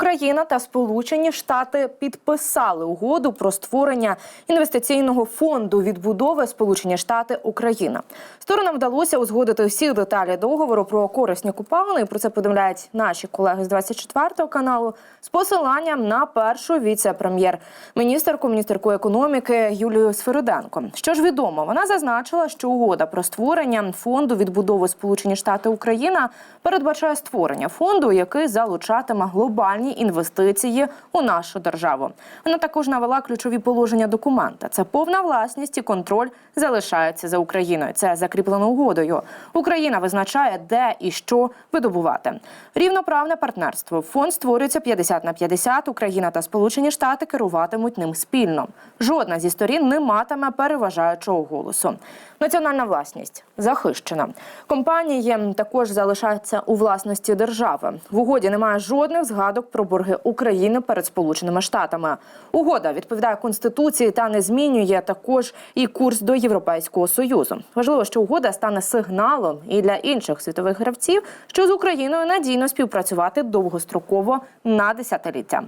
Україна та Сполучені Штати підписали угоду про створення інвестиційного фонду відбудови Сполучені Штати Україна. Сторонам вдалося узгодити всі деталі договору про корисні купалини. Про це повідомляють наші колеги з 24 каналу з посиланням на першу віце-прем'єр-міністерку, міністерку економіки Юлію Сфериденко. Що ж відомо, вона зазначила, що угода про створення фонду відбудови Сполучені Штати Україна передбачає створення фонду, який залучатиме глобальні інвестиції у нашу державу. Вона також навела ключові положення документа. Це повна власність і контроль залишається за Україною. Це закріплено угодою. Україна визначає, де і що видобувати. Рівноправне партнерство. Фонд створюється 50 на 50. Україна та Сполучені Штати керуватимуть ним спільно. Жодна зі сторін не матиме переважаючого голосу. Національна власність захищена. Компанії також залишаються у власності держави. В угоді немає жодних згадок про борги України перед Сполученими Штатами. Угода відповідає конституції та не змінює також і курс до Європейського союзу. Важливо, що угода стане сигналом і для інших світових гравців, що з Україною надійно співпрацювати довгостроково на десятиліття.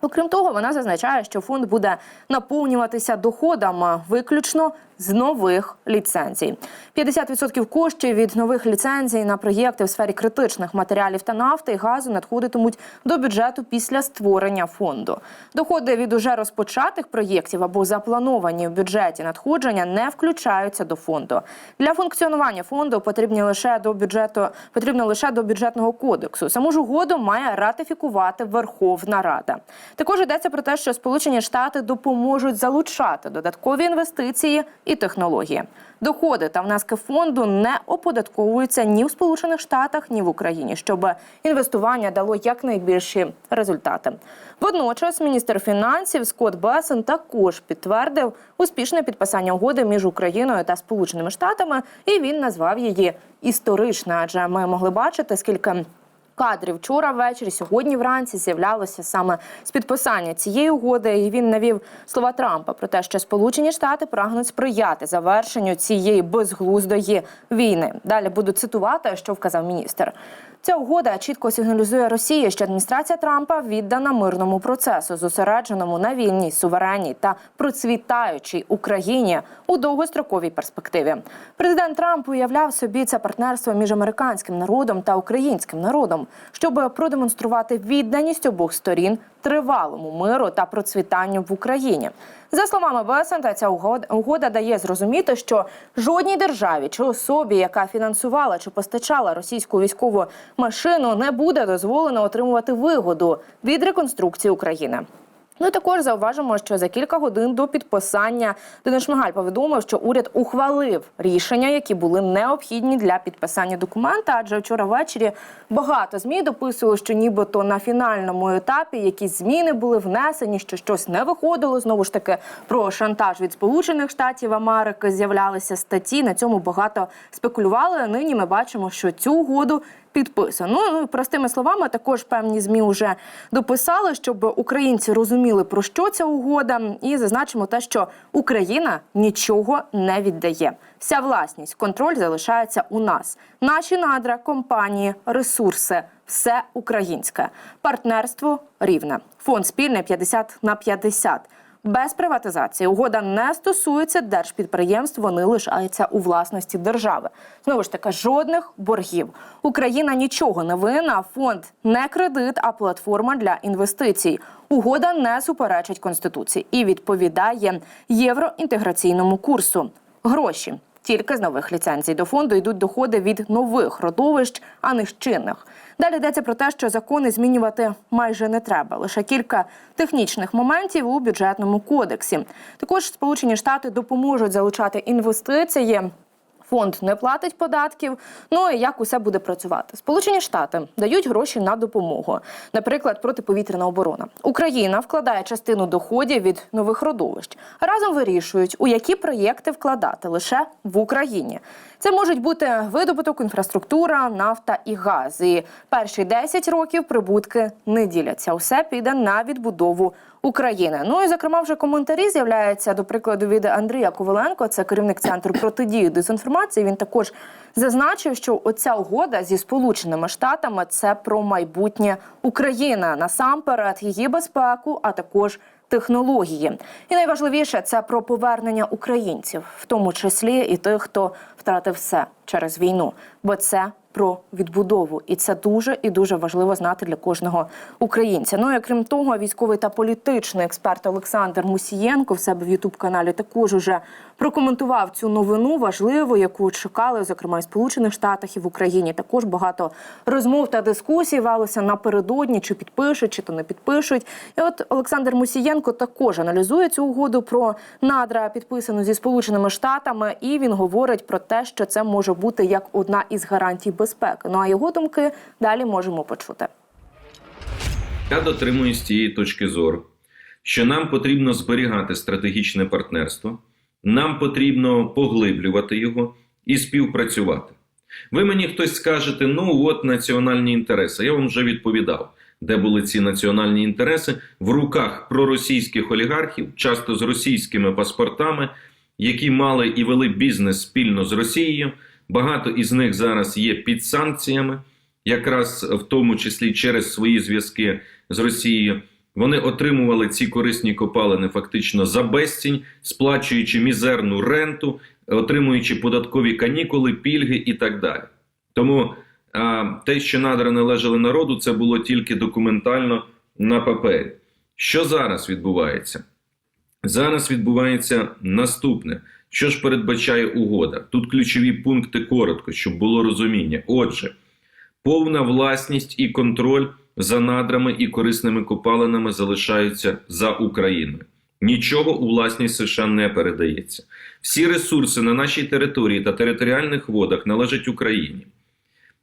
Окрім того, вона зазначає, що фонд буде наповнюватися доходами виключно з нових ліцензій. 50% коштів від нових ліцензій на проєкти в сфері критичних матеріалів та нафти і газу надходитимуть до бюджету після створення фонду. Доходи від уже розпочатих проєктів або заплановані в бюджеті надходження не включаються до фонду. Для функціонування фонду потрібні лише до бюджету потрібно лише до бюджетного кодексу. Саму ж угоду має ратифікувати Верховна Рада. Також йдеться про те, що Сполучені Штати допоможуть залучати додаткові інвестиції і технології. Доходи та внески фонду не оподатковуються ні в Сполучених Штатах, ні в Україні, щоб інвестування дало якнайбільші результати. Водночас міністр фінансів Скотт Бесен також підтвердив успішне підписання угоди між Україною та Сполученими Штатами, і він назвав її історичною, адже ми могли бачити, скільки кадрів вчора ввечері, сьогодні вранці з'являлося саме з підписання цієї угоди. І він навів слова Трампа про те, що Сполучені Штати прагнуть сприяти завершенню цієї безглуздої війни. Далі буду цитувати, що вказав міністр. Ця угода чітко сигналізує Росії, що адміністрація Трампа віддана мирному процесу, зосередженому на вільній, суверенній та процвітаючій Україні у довгостроковій перспективі. Президент Трамп уявляв собі це партнерство між американським народом та українським народом, щоб продемонструвати відданість обох сторін тривалому миру та процвітанню в Україні. За словами Бесента, ця угода дає зрозуміти, що жодній державі чи особі, яка фінансувала чи постачала російську військову машину, не буде дозволено отримувати вигоду від реконструкції України. Ну і також зауважимо, що за кілька годин до підписання Денис Шмигаль повідомив, що уряд ухвалив рішення, які були необхідні для підписання документа. Адже вчора ввечері багато змі дописували, що нібито на фінальному етапі якісь зміни були внесені, що щось не виходило. Знову ж таки про шантаж від Сполучених Штатів Америки з'являлися статті. На цьому багато спекулювали. Нині ми бачимо, що цю угоду підписано. Ну простими словами, також певні змі вже дописали, щоб українці розуміли про що ця угода, і зазначимо те, що Україна нічого не віддає. Вся власність, контроль залишається у нас. Наші надра, компанії, ресурси. Все українське партнерство рівне. Фонд спільний 50 на 50. Без приватизації угода не стосується держпідприємств, вони лишаються у власності держави. Знову ж таки, жодних боргів. Україна нічого не винна. Фонд не кредит, а платформа для інвестицій. Угода не суперечить конституції і відповідає євроінтеграційному курсу. Гроші. Тільки з нових ліцензій до фонду йдуть доходи від нових родовищ, а не з чинних. Далі йдеться про те, що закони змінювати майже не треба. Лише кілька технічних моментів у бюджетному кодексі. Також Сполучені Штати допоможуть залучати інвестиції. Фонд не платить податків. Ну і як усе буде працювати? Сполучені Штати дають гроші на допомогу, наприклад, протиповітряна оборона. Україна вкладає частину доходів від нових родовищ. Разом вирішують, у які проєкти вкладати лише в Україні. Це можуть бути видобуток, інфраструктура, нафта і газ. І перші 10 років прибутки не діляться. Усе піде на відбудову України. Ну і зокрема, вже коментарі з'являються до прикладу від Андрія Коваленко, це керівник центру протидії дезінформації. Він також зазначив, що оця угода зі Сполученими Штатами це про майбутнє України насамперед її безпеку, а також технології. І найважливіше це про повернення українців, в тому числі і тих, хто втратив все через війну, бо це про відбудову, і це дуже і дуже важливо знати для кожного українця. Ну і крім того, військовий та політичний експерт Олександр Мусієнко в себе в Ютуб каналі також уже прокоментував цю новину важливу, яку чекали, зокрема і Сполучених Штатах і в Україні. Також багато розмов та дискусій велося напередодні, чи підпишуть, чи то не підпишуть. І от Олександр Мусієнко також аналізує цю угоду про надра, підписану зі Сполученими Штатами, і він говорить про те, що це може бути як одна із гарантій безпеки. Ну а його думки далі можемо почути. Я дотримуюсь цієї точки зору, що нам потрібно зберігати стратегічне партнерство, нам потрібно поглиблювати його і співпрацювати. Ви мені хтось скажете, ну от національні інтереси. Я вам вже відповідав, де були ці національні інтереси в руках проросійських олігархів, часто з російськими паспортами, які мали і вели бізнес спільно з Росією. Багато із них зараз є під санкціями якраз в тому числі через свої зв'язки з Росією. Вони отримували ці корисні копалини фактично за безцінь, сплачуючи мізерну ренту, отримуючи податкові канікули, пільги і так далі. Тому а, те, що надра належали народу, це було тільки документально на папері. Що зараз відбувається? Зараз відбувається наступне. Що ж передбачає угода? Тут ключові пункти коротко, щоб було розуміння. Отже, повна власність і контроль за надрами і корисними копалинами залишаються за Україною. Нічого у власність США не передається. Всі ресурси на нашій території та територіальних водах належать Україні.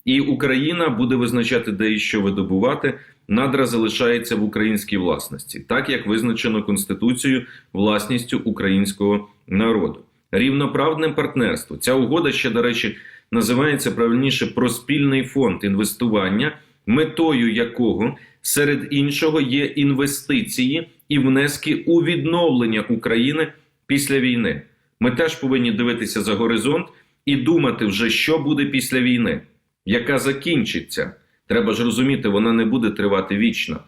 І Україна буде визначати, де і що видобувати. Надра залишається в українській власності, так як визначено Конституцією власністю українського народу. Рівноправне партнерство. Ця угода ще, до речі, називається правильніше про спільний фонд інвестування, метою якого серед іншого є інвестиції і внески у відновлення України після війни. Ми теж повинні дивитися за горизонт і думати вже, що буде після війни, яка закінчиться. Треба ж розуміти, вона не буде тривати вічно.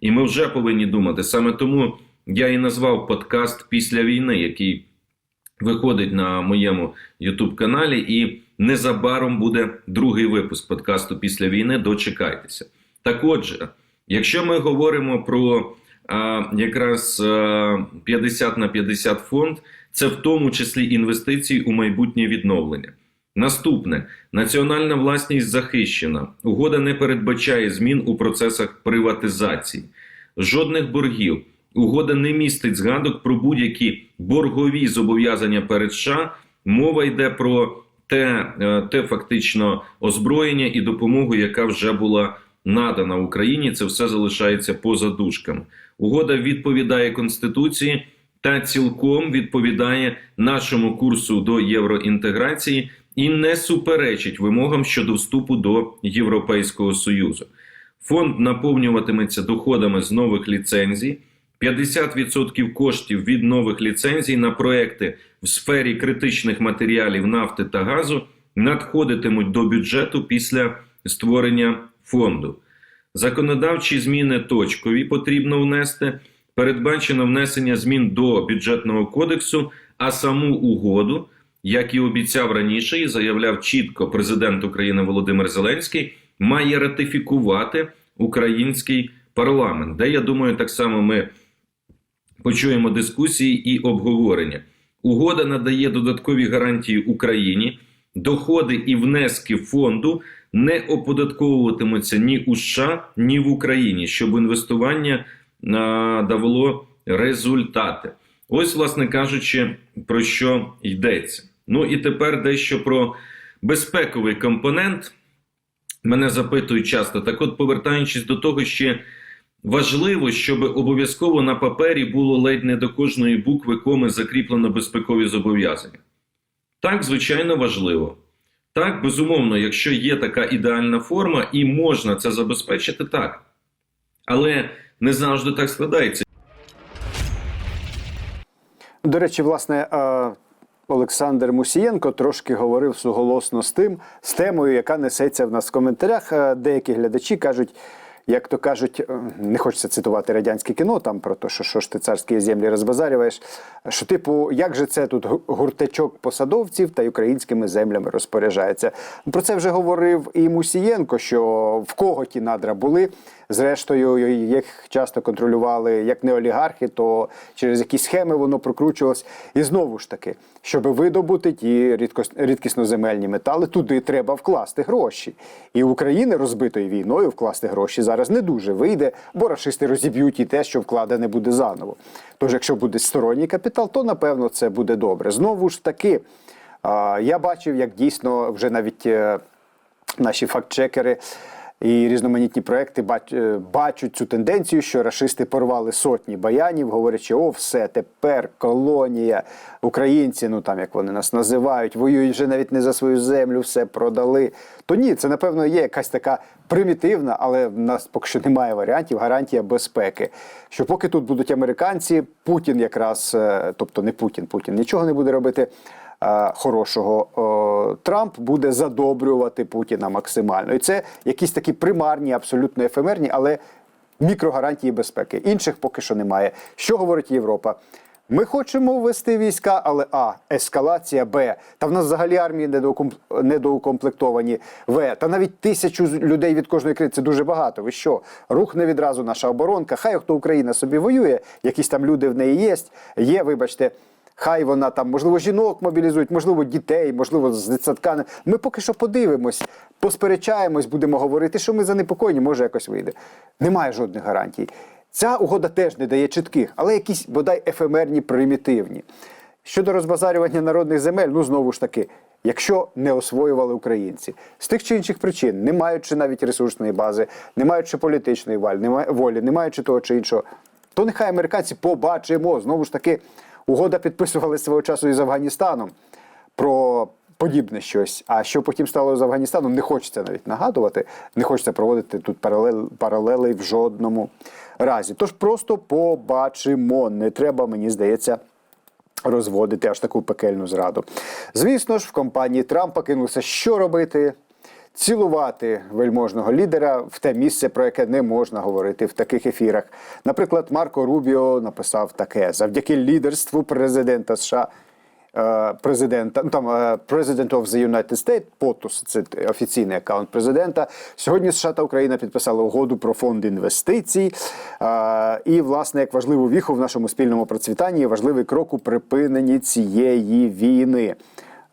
І ми вже повинні думати. Саме тому я і назвав подкаст після війни, який виходить на моєму youtube каналі, і незабаром буде другий випуск подкасту після війни. Дочекайтеся. Так отже, якщо ми говоримо про а, якраз а, 50 на 50 фонд, це в тому числі інвестиції у майбутнє відновлення. Наступне національна власність захищена. Угода не передбачає змін у процесах приватизації, жодних боргів. Угода не містить згадок про будь-які боргові зобов'язання перед США. Мова йде про те, е, те фактично озброєння і допомогу, яка вже була надана Україні. Це все залишається поза дужками. Угода відповідає Конституції та цілком відповідає нашому курсу до євроінтеграції і не суперечить вимогам щодо вступу до Європейського Союзу. Фонд наповнюватиметься доходами з нових ліцензій. 50% коштів від нових ліцензій на проекти в сфері критичних матеріалів нафти та газу надходитимуть до бюджету після створення фонду. Законодавчі зміни точкові потрібно внести. Передбачено внесення змін до бюджетного кодексу, а саму угоду, як і обіцяв раніше, і заявляв чітко президент України Володимир Зеленський, має ратифікувати український парламент, де я думаю, так само ми почуємо дискусії і обговорення. Угода надає додаткові гарантії Україні, доходи і внески фонду не оподатковуватимуться ні у США, ні в Україні, щоб інвестування давало результати. Ось, власне кажучи, про що йдеться. Ну і тепер дещо про безпековий компонент. Мене запитують часто. Так, от, повертаючись до того, ще важливо, щоб обов'язково на папері було ледь не до кожної букви коми закріплено безпекові зобов'язання. Так, звичайно, важливо. Так, безумовно, якщо є така ідеальна форма і можна це забезпечити, так. Але не завжди так складається. До речі, власне, е, Олександр Мусієнко трошки говорив суголосно з тим, з темою, яка несеться в нас в коментарях. Е, Деякі глядачі кажуть, як то кажуть, е, не хочеться цитувати радянське кіно там про те, що, що ж ти царські землі розбазарюєш. Що, типу, як же це тут гу- гуртачок посадовців та й українськими землями розпоряджається? Про це вже говорив і Мусієнко, що в кого ті надра були. Зрештою, їх часто контролювали як не олігархи, то через якісь схеми воно прокручувалось. І знову ж таки, щоб видобути ті рідкісноземельні метали, туди треба вкласти гроші. І України розбитою війною вкласти гроші зараз не дуже вийде, бо рашисти розіб'ють і те, що вкладене буде заново. Тож, якщо буде сторонній капітал, то напевно це буде добре. Знову ж таки, я бачив, як дійсно вже навіть. е, наші фактчекери і різноманітні проекти бач- е, бачать цю тенденцію, що рашисти порвали сотні баянів, говорячи, о, все, тепер колонія, українці, ну там як вони нас називають, воюють вже навіть не за свою землю, все продали. То ні, це напевно є якась така примітивна, але в нас поки що немає варіантів, гарантія безпеки. Що поки тут будуть американці, Путін якраз, е, тобто не Путін, Путін нічого не буде робити хорошого. О, Трамп буде задобрювати Путіна максимально. І це якісь такі примарні, абсолютно ефемерні, але мікрогарантії безпеки. Інших поки що немає. Що говорить Європа? Ми хочемо ввести війська, але А. Ескалація, Б. Та в нас взагалі армії недоукомплектовані. В. Та навіть тисячу людей від кожної країни це дуже багато. Ви що? Рухне відразу наша оборонка. Хай хто Україна собі воює, якісь там люди в неї є. Є, вибачте. Хай вона там, можливо, жінок мобілізують, можливо, дітей, можливо, з дитсадка. Ми поки що подивимось, посперечаємось, будемо говорити, що ми занепокоєні, може якось вийде. Немає жодних гарантій. Ця угода теж не дає чітких, але якісь бодай ефемерні, примітивні. Щодо розбазарювання народних земель, ну знову ж таки, якщо не освоювали українці з тих чи інших причин, не маючи навіть ресурсної бази, не маючи політичної волі, не маючи того чи іншого, то нехай американці побачимо. Знову ж таки, угода підписували свого часу із Афганістаном про подібне щось. А що потім стало з Афганістаном, не хочеться навіть нагадувати, не хочеться проводити тут паралелей в жодному разі. Тож просто побачимо. Не треба, мені здається. Розводити аж таку пекельну зраду. Звісно ж, в компанії Трампа кинулося, що робити? Цілувати вельможного лідера в те місце, про яке не можна говорити в таких ефірах. Наприклад, Марко Рубіо написав таке: завдяки лідерству президента США. е, Президента, ну там е, President of the United States, POTUS, це офіційний аккаунт президента. Сьогодні США та Україна підписали угоду про фонд інвестицій. Е, І, власне, як важливу віху в нашому спільному процвітанні, важливий крок у припиненні цієї війни.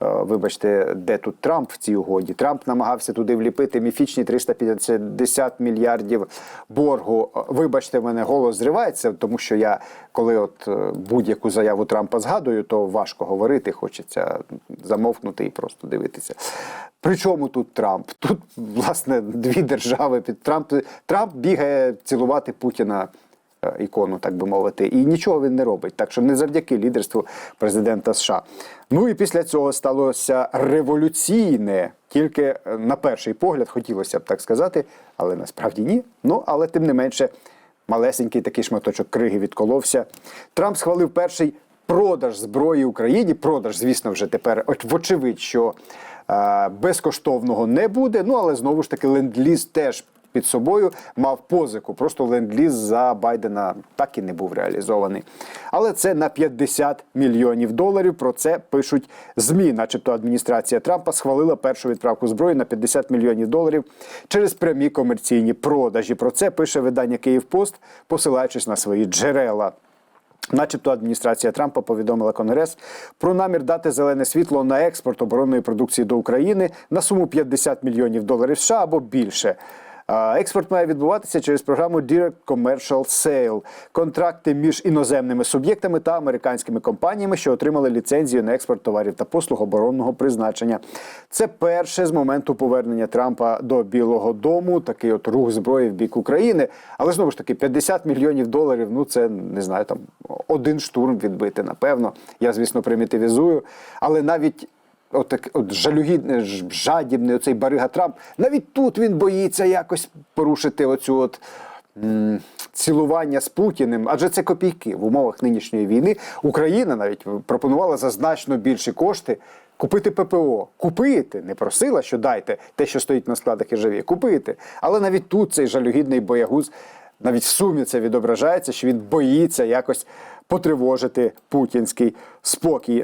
Е, Вибачте, де тут Трамп в цій угоді? Трамп намагався туди вліпити міфічні 350 мільярдів боргу. Е, Вибачте, мене голос зривається, тому що я, коли от е, будь-яку заяву Трампа згадую, то важко говорити, хочеться замовкнути і просто дивитися. Причому тут Трамп? Тут, власне, дві держави під Трамп. Трамп бігає цілувати Путіна ікону, так би мовити, і нічого він не робить. Так що не завдяки лідерству президента США. Ну і після цього сталося революційне, тільки е, на перший погляд хотілося б так сказати, але насправді ні. Ну але тим не менше, малесенький такий шматочок криги відколовся. Трамп схвалив перший продаж зброї Україні. Продаж, звісно, вже тепер оч- вочевидь, що е, безкоштовного не буде. Ну але знову ж таки ленд-ліз теж під собою мав позику. Просто ленд-ліз за Байдена так і не був реалізований. Але це на 50 мільйонів доларів. Про це пишуть змі, начебто адміністрація Трампа схвалила першу відправку зброї на 50 мільйонів доларів через прямі комерційні продажі. Про це пише видання Київпост, посилаючись на свої джерела. Начебто адміністрація Трампа повідомила Конгрес про намір дати зелене світло на експорт оборонної продукції до України на суму 50 мільйонів доларів США або більше. Експорт має відбуватися через програму Direct Commercial Sale – контракти між іноземними суб'єктами та американськими компаніями, що отримали ліцензію на експорт товарів та послуг оборонного призначення. Це перше з моменту повернення Трампа до Білого Дому. Такий от рух зброї в бік України. Але знову ж таки, 50 мільйонів доларів. Ну це не знаю, там один штурм відбити. Напевно, я звісно примітивізую, але навіть. От, от жалюгідний, жадібний оцей Барига Трамп. Навіть тут він боїться якось порушити оцю от цілування з Путіним, адже це копійки в умовах нинішньої війни. Україна навіть пропонувала за значно більші кошти купити ППО. Купити, не просила, що дайте те, що стоїть на складах і живі. Купити. Але навіть тут цей жалюгідний боягуз, навіть в сумі це відображається, що він боїться якось потривожити путінський спокій.